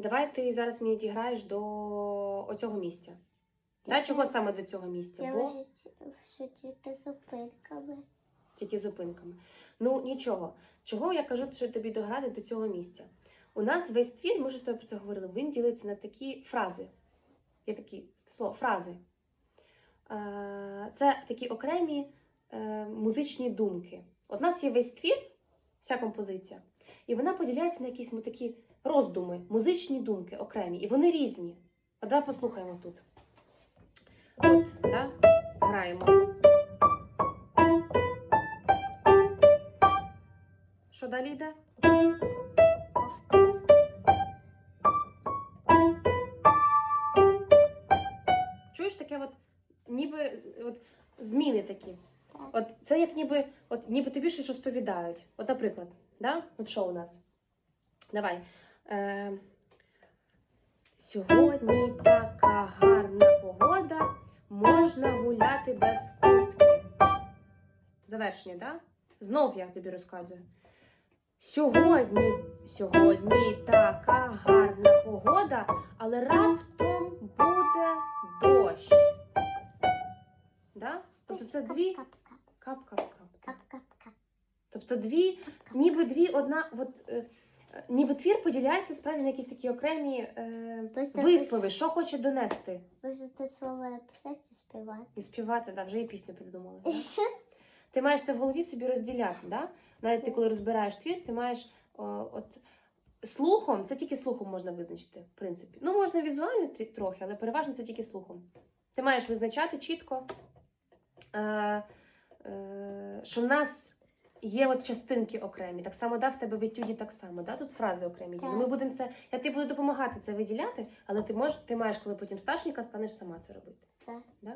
Давай ти зараз мені діграєш до оцього місця. Да, чого саме до цього місця? Я Бо що тільки зупинками. тільки зупинками. Ну нічого. Чого я кажу, що тобі дограти до цього місця? У нас весь твір, ми вже з тобою про це говорили, він ділиться на такі фрази. Є такі слово, фрази. Е, Це такі окремі е, музичні думки. От у нас є весь твір, вся композиція, і вона поділяється на якісь ми такі роздуми, музичні думки окремі, і вони різні. А давай послухаємо тут. От, да? граємо. Що далі йде? Чуєш таке, от ніби от, зміни такі. Так. От це як ніби, от ніби тобі щось розповідають. От, наприклад, да? от що у нас? Давай. Е, сьогодні така гарна погода, можна гуляти без куртки. Завершення, так? Да? Знов я тобі розказую. Сьогодні, сьогодні така гарна погода, але раптом буде дощ. Да? Тобто це дві Кап-кап-кап. кап-кап-кап. Тобто дві, ніби дві одна, от, е, ніби твір поділяється справді на якісь такі окремі е, Просто вислови, що хоче донести. Можна те слово написати і співати. І співати, да, вже і пісню придумали. Да? Ти маєш це в голові собі розділяти. Да? Навіть ти, коли розбираєш твір, ти маєш о, от, слухом, це тільки слухом можна визначити, в принципі. Ну, можна візуально трі- трохи, але переважно це тільки слухом. Ти маєш визначати чітко, е, що в нас є от частинки окремі. Так само да, в тебе в етюді так само. Да? Тут фрази окремі. є. Ну, Ми будемо це, я тобі буду допомагати це виділяти, але ти, мож, ти маєш, коли потім старшенька, станеш сама це робити. Так. Да?